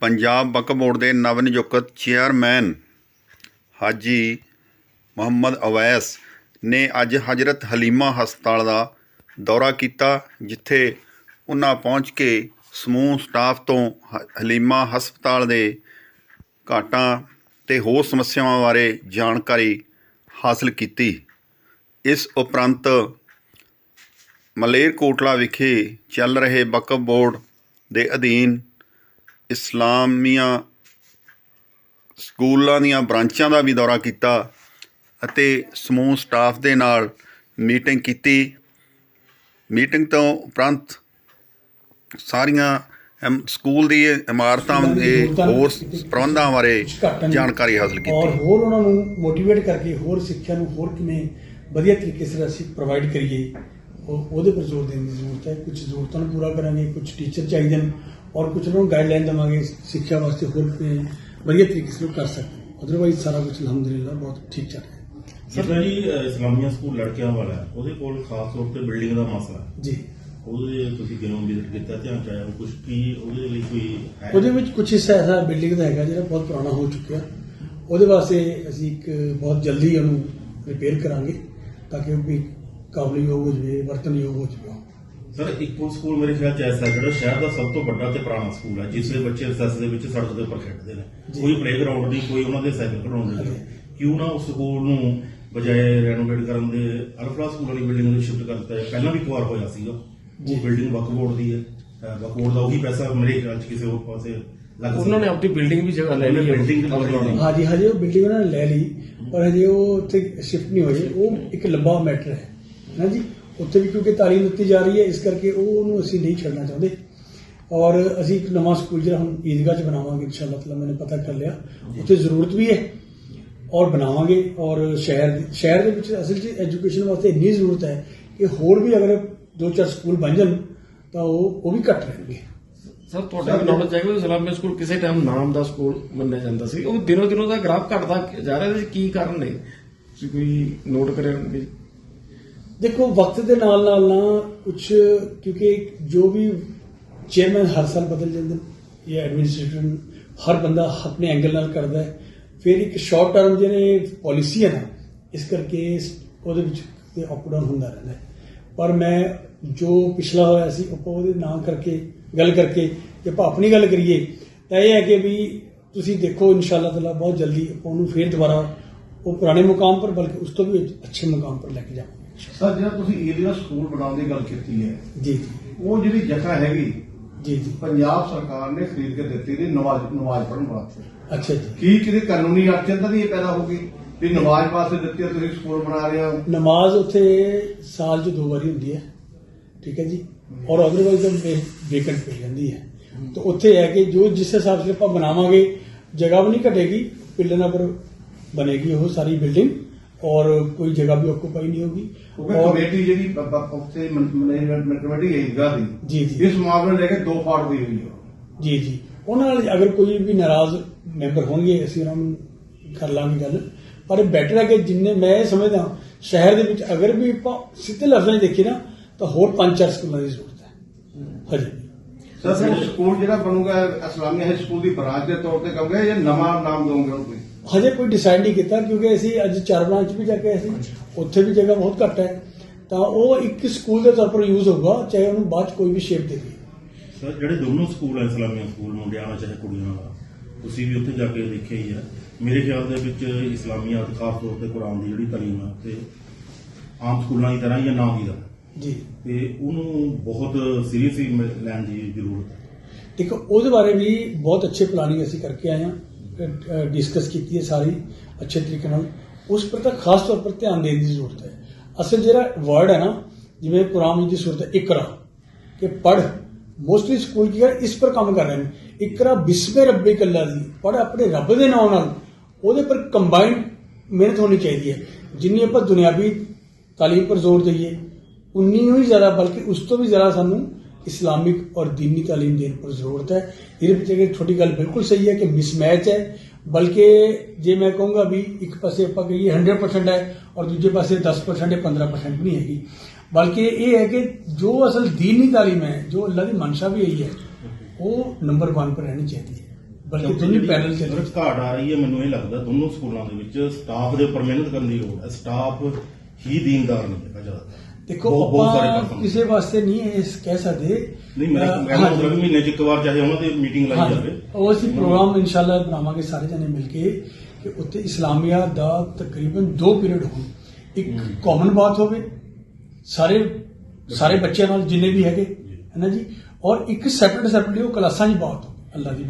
Punjab Waqf board ਦੇ ਨਵ ਨਿਯੁਕਤ ਚੇਅਰਮੈਨ ਹਾਜੀ ਮੁਹੰਮਦ ਅਵੈਸ ਨੇ ਅੱਜ ਹਜ਼ਰਤ ਹਲੀਮਾ ਹਸਪਤਾਲ ਦਾ ਦੌਰਾ ਕੀਤਾ, ਜਿੱਥੇ ਉਹਨਾਂ ਪਹੁੰਚ ਕੇ ਸਮੂਹ ਸਟਾਫ ਤੋਂ ਹਲੀਮਾ ਹਸਪਤਾਲ ਦੇ ਘਾਟਾਂ ਤੇ ਹੋਰ ਸਮੱਸਿਆਵਾਂ ਬਾਰੇ ਜਾਣਕਾਰੀ ਹਾਸਲ ਕੀਤੀ। ਇਸ ਉਪਰੰਤ ਮਲੇਰਕੋਟਲਾ ਵਿਖੇ ਚੱਲ ਰਹੇ ਵਕਫ ਬੋਰਡ ਦੇ ਅਧੀਨ ਇਸਲਾਮੀਆ ਸਕੂਲਾਂ ਦੀਆਂ ਬ੍ਰਾਂਚਾਂ ਦਾ ਵੀ ਦੌਰਾ ਕੀਤਾ ਅਤੇ ਸਮੂਹ ਸਟਾਫ ਦੇ ਨਾਲ ਮੀਟਿੰਗ ਕੀਤੀ। ਮੀਟਿੰਗ ਤੋਂ ਉਪਰੰਤ ਸਾਰੀਆਂ ਸਕੂਲ ਦੀ ਇਮਾਰਤਾਂ ਦੇ ਹੋਰ ਪ੍ਰਬੰਧਾਂ ਬਾਰੇ ਜਾਣਕਾਰੀ ਹਾਸਲ ਔਰ ਕੀਤੀ ਹੋਰ ਉਹਨਾਂ ਨੂੰ ਮੋਟੀਵੇਟ ਕਰਕੇ ਹੋਰ ਸਿੱਖਿਆ ਨੂੰ ਹੋਰ ਕਿਵੇਂ ਵਧੀਆ ਤਰੀਕੇ ਸਿਰ ਅਸੀਂ ਪ੍ਰੋਵਾਈਡ ਕਰੀਏ ਉਹ ਉਹਦੇ ਪਰ ਜ਼ੋਰ ਦੇਣ ਦੀ ਜ਼ਰੂਰਤ ਹੈ। ਕੁਝ ਜ਼ਰੂਰਤਾਂ ਨੂੰ ਪੂਰਾ ਕਰਾਂਗੇ ਕੁਝ ਟੀਚਰ ਚਾਹੀਦੇ ਨੇ ਔਰ ਕੁਝ ਨੂੰ ਗਾਈਡਲਾਈਨ ਦੇਵਾਂਗੇ ਸਿੱਖਿਆ ਵਾਸਤੇ ਹੋਰ ਵਧੀਆ ਤਰੀਕੇ ਉਹ ਕਰ ਸਕਦੇ ਅਦਰਵਾਈਜ਼ ਸਾਰਾ ਕੁਝ ਅਲਹਮਦੁਲਿਲਾ ਬਹੁਤ ਠੀਕ ਚੱਲ ਰਿਹਾ ਜਿੱਦਾਂ ਜੀ ਇਸਲਾਮੀਆ ਸਕੂਲ ਲੜਕਿਆਂ ਵਾਲਾ ਉਹਦੇ ਕੋਲ ਖਾਸ ਤੌਰ ਤੇ ਬਿਲਡਿੰਗ ਦਾ ਮਸਲਾ। ਜੀ ਉਹਦੇ ਤੁਸੀਂ ਕਿਉਂ ਵਿਜ਼ਿਟ ਕੀਤਾ ਧਿਆਨ ਚ ਆਇਆ ਉਹ ਕੁਝ ਕੀ ਉਹਦੇ ਲਈ ਕੋਈ ਹੈ ਉਹਦੇ ਵਿੱਚ ਕੁਝ ਹਿੱਸਾ ਐਸਾ ਬਿਲਡਿੰਗ ਦਾ ਹੈਗਾ ਜਿਹੜਾ ਬਹੁਤ ਪੁਰਾਣਾ ਹੋ ਚੁੱਕਿਆ ਉਹਦੇ ਵਾਸਤੇ ਅਸੀਂ ਇੱਕ ਬਹੁਤ ਜਲਦੀ ਉਹਨੂੰ ਰਿਪੇਅਰ ਕਰਾਂਗੇ ਤਾਂ ਕਿ ਉਹ ਵੀ ਕਾਬਲੀਯੋਗ ਹੋ ਜਾਵੇ ਵਰਤਨਯੋਗ ਹੋ ਜਾਵੇ ਸਰ ਇੱਕੋ ਸਕੂਲ ਮੇਰੇ ਖਿਆਲ ਚ ਐਸਾ ਜਿਹੜਾ ਸ਼ਹਿਰ ਦਾ ਸਭ ਤੋਂ ਵੱਡਾ ਤੇ ਪੁਰਾਣਾ ਸਕੂਲ ਹੈ ਜਿਸ ਦੇ ਬੱਚੇ ਰਿਸੈਸ ਦੇ ਵਿੱਚ ਸੜਕ ਦੇ ਉੱਪਰ ਖੇਡਦੇ ਨੇ। ਕੋਈ ਪਲੇਗਰਾਉਂਡ ਨਹੀਂ ਕੋਈ ਉਹਨਾਂ ਦੇ ਸਾਈਕਲ ਨਹੀਂ ਹਾਂਜੀ। ਕਿਉਂ ਨਾ ਉਸ ਸਕੂਲ ਨੂੰ ਬਜਾਏ ਰੈਨੋਵੇਟ ਕਰਨ ਦੇ ਅਰਫਲਾ ਸਕੂਲ ਵਾਲੀ ਬਿਲਡਿੰਗ ਨੂੰ ਸ਼ਿਫਟ ਕਰਤਾ ਹੈ ਪਹਿਲਾਂ ਵੀ ਇੱਕ ਵਾਰ ਹੋਇਆ ਸੀਗਾ। ਉਹ ਬਿਲਡਿੰਗ ਵਕਫ ਬੋਰਡ ਦੀ ਹੈ। ਵਕਫ ਬੋਰਡ ਦਾ ਉਹੀ ਪੈਸਾ ਮੇਰੇ ਖਿਆਲ ਚ ਕਿਸੇ ਹੋਰ ਪਾਸੇ ਲੱਗ ਉਹਨਾਂ ਨੇ ਆਪਣੀ ਬਿਲਡਿੰਗ ਵੀ ਜਗ੍ਹਾ ਲੈ ਲਈ ਹੈ। ਬਿਲਡਿੰਗ। ਹਾਂਜੀ ਹਜੇ ਉਹ ਬਿਲਡਿੰਗ ਉਹਨਾਂ ਨੇ ਲੈ ਲਈ ਪਰ ਹਜੇ ਉਹ ਉੱਥੇ ਸ਼ਿਫਟ ਨਹੀਂ ਹੋਏ ਉਹ ਇੱਕ ਲੰਬਾ ਮੈਟਰ ਹੈ। ਹੈ ਜੀ ਉੱਥੇ ਵੀ ਕਿਉਂਕਿ ਤਾਲੀਮ ਦਿੱਤੀ ਜਾ ਰਹੀ ਹੈ ਇਸ ਕਰਕੇ ਉਹ ਉਹਨੂੰ ਅਸੀਂ ਨਹੀਂ ਛੱਡਣਾ ਚਾਹੁੰਦੇ। ਔਰ ਅਸੀਂ ਇੱਕ ਨਵਾਂ ਸਕੂਲ ਜਿਹੜਾ ਹੁਣ ਈਦਗਾਹ 'ਚ ਬਣਾਵਾਂਗੇ ਇਨਸ਼ਾਅੱਲਾ ਤਾਲਾ ਮੈंने ਪਤਾ ਕਰ ਲਿਆ। ਉੱਥੇ ਜ਼ਰੂਰਤ ਵੀ ਹੈ ਔਰ ਬਣਾਵਾਂਗੇ ਔਰ ਸ਼ਹਿਰ ਸ਼ਹਿਰ ਦੇ ਵਿੱਚ ਅਸਲ 'ਚ ਐਜੂਕੇਸ਼ਨ ਵਾਸਤੇ ਇੰਨੀ ਜ਼ਰੂਰਤ ਹੈ ਕਿ ਹੋਰ ਵੀ ਅਗਰ ਦੋ ਚਾਰ ਸਕੂਲ ਬਣ ਜਾਣ ਤਾਂ ਉਹ ਉਹ ਵੀ ਘੱਟ ਰਹਿਣਗੇ। ਸਰ ਤੁਹਾਡੇ ਨੌਲੇਜ ਹੈ ਕਿ ਇਸਲਾਮੀ ਸਕੂਲ ਕਿਸੇ ਟਾਈਮ ਨਾਮ ਦਾ ਸਕੂਲ ਮੰਨਿਆ ਜਾਂਦਾ ਸੀ। ਉਹ ਦਿਨੋ ਦਿਨੋ ਦਾ ਗ੍ਰਾਫ ਘਟਦਾ ਜਾ ਰਿਹਾ ਸੀ ਕੀ ਕਾਰਨ ਨੇ? ਤੁਸੀਂ ਕੋਈ ਨੋਟ ਕਰਿਆ ਹੋਣਗੇ? ਦੇਖੋ, ਵਕਤ ਦੇ ਨਾਲ ਨਾਲ ਨਾ ਕੁਝ ਕਿਉਂਕਿ ਜੋ ਵੀ ਚੇਅਰਮੈਨ ਹਰ ਸਾਲ ਬਦਲ ਜਾਂਦੇ ਨੇ, ਇਹ ਐਡਮਿਨਿਸਟ੍ਰੇਸ਼ਨ ਹਰ ਬੰਦਾ ਆਪਣੇ ਐਂਗਲ ਨਾਲ ਕਰਦਾ ਹੈ। ਫਿਰ ਇੱਕ ਸ਼ਾਰਟ ਟਰਮ ਜਿਹੜੇ ਪਾਲਿਸੀ ਹੈ ਨਾ, ਇਸ ਕਰਕੇ ਉਹਦੇ ਵਿੱਚ ਤੇ ਡਾਊਨ ਹੁੰਦਾ ਰਹਿੰਦਾ ਪਰ ਮੈਂ ਜੋ ਪਿਛਲਾ ਹੋਇਆ ਸੀ, ਆਪਾਂ ਉਹਦੇ ਨਾਂ ਕਰਕੇ ਗੱਲ ਕਰਕੇ ਜੇ ਆਪਾਂ ਆਪਣੀ ਗੱਲ ਕਰੀਏ, ਤਾਂ ਇਹ ਹੈ ਕਿ ਵੀ ਤੁਸੀਂ ਦੇਖੋ, ਇਨਸ਼ਾਅੱਲਾ ਤਾਲਾ ਬਹੁਤ ਜਲਦੀ ਆਪਾਂ ਉਹਨੂੰ ਫੇਰ ਦੁਬਾਰਾ, ਉਹ ਪੁਰਾਣੇ ਮੁਕਾਮ ਪਰ, ਬਲਕਿ ਉਸ ਤੋਂ ਵੀ ਅੱਛੇ ਮੁਕਾਮ ਪਰ ਲੈ ਕੇ ਜਾਵਾਂਗੇ। ਸਰ ਜਿਹੜਾ ਤੁਸੀਂ ਏਰੀਆ ਸਕੂਲ ਬਣਾਉਣ ਦੀ ਗੱਲ ਕੀਤੀ ਹੈ ਜੀ। ਉਹ ਜਿਹੜੀ ਜਗ੍ਹਾ ਹੈਗੀ ਜੀ ਜੀ। ਪੰਜਾਬ ਸਰਕਾਰ ਨੇ ਖਰੀਦ ਕੇ ਦਿੱਤੀ ਦੀ ਨਵਾਜ਼ ਨਮਾਜ਼ ਪੜ੍ਹਨ ਵਾਸਤੇ। ਅੱਛਾ ਜੀ। ਕੀ ਕਿਤੇ ਕਾਨੂੰਨੀ ਅੜਚਨ ਤਾਂ ਨਹੀਂ ਇਹ ਪੈਦਾ ਹੋ ਗਈ ਵੀ ਨਮਾਜ਼ ਵਾਸਤੇ ਦਿੱਤੀ ਹੈ, ਤੁਸੀਂ ਸਕੂਲ ਬਣਾ ਰਹੇ ਹੋ? ਨਮਾਜ਼ ਉੱਥੇ ਸਾਲ 'ਚ ਦੋ ਵਾਰੀ ਹੁੰਦੀ ਹੈ ਠੀਕ ਹੈ ਜੀ? ਔਰ ਅਦਰਵਾਈਜ਼ ਤਾਂ ਵੇਕੈਂਟ ਪਈ ਜਾਂਦੀ ਹੈ। ਤਾਂ ਉੱਥੇ ਹੈ ਕਿ ਜੋ ਜਿਸ ਹਿਸਾਬ ਸੇ ਆਪਾਂ ਬਣਾਵਾਂਗੇ ਜਗ੍ਹਾ ਵੀ ਨਹੀਂ ਘਟੇਗੀ ਪਿੱਲਰਾਂ ਪਰ ਬਣੇਗੀ ਉਹ ਸਾਰੀ ਬਿਲਡਿੰਗ ਔਰ ਕੋਈ ਜਗ੍ਹਾ ਵੀ ਆਕੂਪਾਈ ਨਹੀਂ ਹੋਗੀ। ਕਿਉਂਕਿ ਔਰ ਕਮੇਟੀ ਜਿਹੜੀ ਬ- ਬ- ਉੱਥੇ ਮੈਨੇਜਮੈਂਟ ਕਮੇਟੀ ਹੈ ਈਦਗਾਹ ਦੀ ਜੀ ਜੀ। ਇਸ ਮਾਮਲੇ ਲੈ ਕੇ ਦੋ ਪਾਰਟ ਹੋਈ ਹੋਈ ਹੈ ਜੀ ਜੀ। ਉਹਨਾਂ ਨਾਲ ਅਗਰ ਕੋਈ ਵੀ ਨਾਰਾਜ਼ ਮੈਂਬਰ ਹੋਣਗੇ ਅਸੀਂ ਉਹਨਾਂ ਨੂੰ ਕਰ ਲਾਂਗੇ ਗੱਲ। ਪਰ ਬੈਟਰ ਹੈ ਕਿ ਜਿੰਨੇ ਮੈਂ ਸਮਝਦਾ ਸ਼ਹਿਰ ਦੇ ਵਿੱਚ ਅਗਰ ਵੀ ਸਿੱਧੇ ਲਫ਼ਜ਼ਾਂ 'ਚ ਦੇਖੀਏ ਨਾ ਤਾਂ ਹੋਰ ਪੰਜ ਚਾਰ ਸਕੂਲਾਂ ਦੀ ਜ਼ਰੂਰਤ ਹੈ। ਹਜੇ। ਸਰ ਸਕੂਲ ਜਿਹੜਾ ਬਣੂਗਾ ਇਸਲਾਮੀ ਹਾਈ ਸਕੂਲ ਦੀ ਬ੍ਰਾਂਚ ਦੇ ਤੌਰ ਤੇ ਕਹੋਗੇ ਜਾਂ ਨਵਾਂ ਨਾਮ ਦੋਗੇ ਉਹਨੂੰ ਹਜੇ ਕੋਈ ਡਿਸਾਈਡ ਨਹੀਂ ਕੀਤਾ ਕਿਉਂਕਿ ਅਸੀਂ ਅੱਜ ਚਾਰ ਬ੍ਰਾਂਚ ਵੀ ਜਾ ਕੇ ਆਏ ਸੀ। ਉੱਥੇ ਵੀ ਜਗ੍ਹਾ ਬਹੁਤ ਘੱਟ ਹੈ। ਤਾਂ ਉਹ ਇੱਕ ਸਕੂਲ ਦੇ ਤੌਰ ਪਰ ਯੂਜ਼ ਹੋਊਗਾ ਚਾਹੇ ਉਹਨੂੰ ਬਾਅਦ 'ਚ ਕੋਈ ਵੀ ਸ਼ੇਪ ਦੇਵੇ। ਸਰ ਜਿਹੜੇ ਦੋਨੋਂ ਸਕੂਲ ਹੈ ਇਸਲਾਮੀਆ ਸਕੂਲ ਮੁੰਡਿਆਂ ਦਾ ਚਾਹੇ ਕੁੜੀਆਂ ਦਾ ਤੁਸੀਂ ਵੀ ਉੱਥੇ ਜਾ ਕੇ ਦੇਖਿਆ ਹੀ ਹੈ। ਮੇਰੇ ਖਿਆਲ ਦੇ ਵਿੱਚ ਇਸਲਾਮੀਆ ਖਾਸ ਤੌਰ ਤੇ ਕੁਰਾਨ ਦੀ ਜਿਹੜੀ ਤਾਲੀਮ ਹੈ ਤੇ ਆਮ ਸਕੂਲਾਂ ਦੀ ਤਰ੍ਹਾਂ ਹੀ ਹੈ ਨਾ ਵੀ ਦਾ। ਜੀ। ਤੇ ਉਹਨੂੰ ਬਹੁਤ ਸੀਰੀਅਸਲੀ ਲੈਣ ਦੀ ਜ਼ਰੂਰਤ ਹੈ। ਦੇਖੋ ਉਹਦੇ ਬਾਰੇ ਵੀ ਬਹੁਤ ਅੱਛੇ ਪਲਾਨਿੰਗ ਅਸੀਂ ਕਰਕੇ ਆਏ ਹਾਂ। ਡਿਸਕਸ ਕੀਤੀ ਹੈ ਸਾਰੀ ਅੱਛੇ ਤਰੀਕੇ ਨਾਲ। ਉਸ ਪਰ ਤਾਂ ਖਾਸ ਤੌਰ ਪਰ ਧਿਆਨ ਦੇਣ ਦੀ ਜ਼ਰੂਰਤ ਹੈ। ਅਸਲ ਜਿਹੜਾ ਵਰਡ ਹੈ ਨਾ, ਜਿਵੇਂ ਕੁਰਾਨ ਦੀ ਸੂਰਤ ਹੈ, ਇਕਰਾ। ਕਿ ਪੜ ਮੋਸਟਲੀ ਸਕੂਲ ਕੀ ਕਰ, ਇਸ ਪਰ ਕੰਮ ਕਰ ਰਹੇ ਨੇ। ਇਕਰਾ ਬਿਸਮੇ ਰੱਬੇ ਕੱਲਾ ਦੀ। ਪੜ ਆਪਣੇ ਰੱਬ ਦੇ ਨਾਮ ਨਾਲ। ਉਹਦੇ ਪਰ ਕੰਬਾਈਨ ਮਿਹਨਤ ਹੋਣੀ ਚਾਹੀਦੀ ਹੈ। ਜਿੰਨੀ ਆਪਾਂ ਦੁਨਿਆਵੀ ਤਾਲੀਮ ਪਰ ਜ਼ੋਰ ਦਈਏ, ਉਨੀ ਹੀ ਜ਼ਿਆਦਾ, ਬਲਕਿ ਉਸ ਤੋਂ ਵੀ ਜ਼ਿਆਦਾ ਸਾਨੂੰ ਇਸਲਾਮਿਕ ਔਰ ਦੀਨੀ ਤਾਲੀਮ ਦੇਣ ਪਰ ਜ਼ਰੂਰਤ ਹੈ। ਇਹਦੇ ਵਿੱਚ ਇੱਕ ਛੋਟੀ ਗੱਲ ਬਿਲਕੁਲ ਸਹੀ ਹੈ ਕਿ ਮਿਸਮੈਚ ਹੈ। ਬਲਕਿ ਜੇ ਮੈਂ ਕਹੂੰਗਾ ਵੀ ਇੱਕ ਪਾਸੇ ਆਪਾਂ ਕਹੀਏ 100% ਹੈ ਔਰ ਦੂਜੇ ਪਾਸੇ 10% ਹੈ 15% ਨਹੀਂ ਹੈਗੀ। ਬਲਕਿ ਇਹ ਹੈ ਕਿ ਜੋ ਅਸਲ ਦੀਨੀ ਤਾਲੀਮ ਹੈ ਜੋ ਅੱਲਾ ਦੀ ਮਨਸ਼ਾ ਵੀ ਇਹੀ ਹੈ ਉਹ ਨੰਬਰ 1 ਪਰ ਰਹਿਣੀ ਚਾਹੀਦੀ ਹੈ। ਬਲਕਿ ਦੋਨੇ ਜਿਹੜੀ ਪੈਨਲ ਚੱਲ ਰਹੇ ਘਾਟ ਆ ਰਹੀ ਹੈ ਮੈਨੂੰ ਇਹ ਲੱਗਦਾ ਦੋਨੋਂ ਸਕੂਲਾਂ ਦੇ ਵਿੱਚ ਸਟਾਫ ਦੇ ਉੱਪਰ ਮਿਹਨਤ ਕਰਨ ਦੀ ਲੋੜ ਹੈ। ਸਟਾਫ ਹੀ ਦੀਨਦਾਰ ਨਹੀਂ ਹੈਗਾ ਜ਼ਿਆਦਾ ਦੇਖੋ ਬਹੁਤ- ਬਹੁਤ ਸਾਰੇ ਆਪਾਂ ਕੰਮ। ਕਿਸੇ ਵਾਸਤੇ ਨਹੀਂ ਇਸ ਕਹਿ ਸਕਦੇ। ਨਹੀਂ ਮੇਰਾ ਅਹ, ਮਤਲਬ ਹਾਂਜੀ। ਮਹੀਨੇ 'ਚ ਇੱਕ ਵਾਰ ਚਾਹੇ ਉਹਨਾਂ ਦੀ ਮੀਟਿੰਗ ਲਾਈ ਹਾਂਜੀ। ਜਾਵੇ। ਉਹ ਅਸੀਂ ਪ੍ਰੋਗਰਾਮ ਇਨਸ਼ਾਅੱਲਾ ਬਣਾਵਾਂਗੇ ਸਾਰੇ ਜਣੇ ਮਿਲ ਕੇ ਕਿ ਉੱਥੇ ਇਸਲਾਮੀਆ ਦਾ ਤਕਰੀਬਨ ਦੋ ਪੀਰੀਅਡ ਹੋਣ। ਇੱਕ ਕਾਮਨ ਬਾਤ ਹੋਵੇ ਸਾਰੇ ਸਾਰੇ ਬੱਚਿਆਂ ਨਾਲ ਜਿੰਨੇ ਵੀ ਹੈਗੇ ਹੈ ਨਾ ਜੀ? ਔਰ ਇੱਕ ਸੈਪਰੇਟ ਸੈਪਰੇਟ ਉਹ ਕਲਾਸਾਂ 'ਚ ਬਾਤ ਹੋਵੇ ਅੱਲਾ ਦੀ ਬਾਤ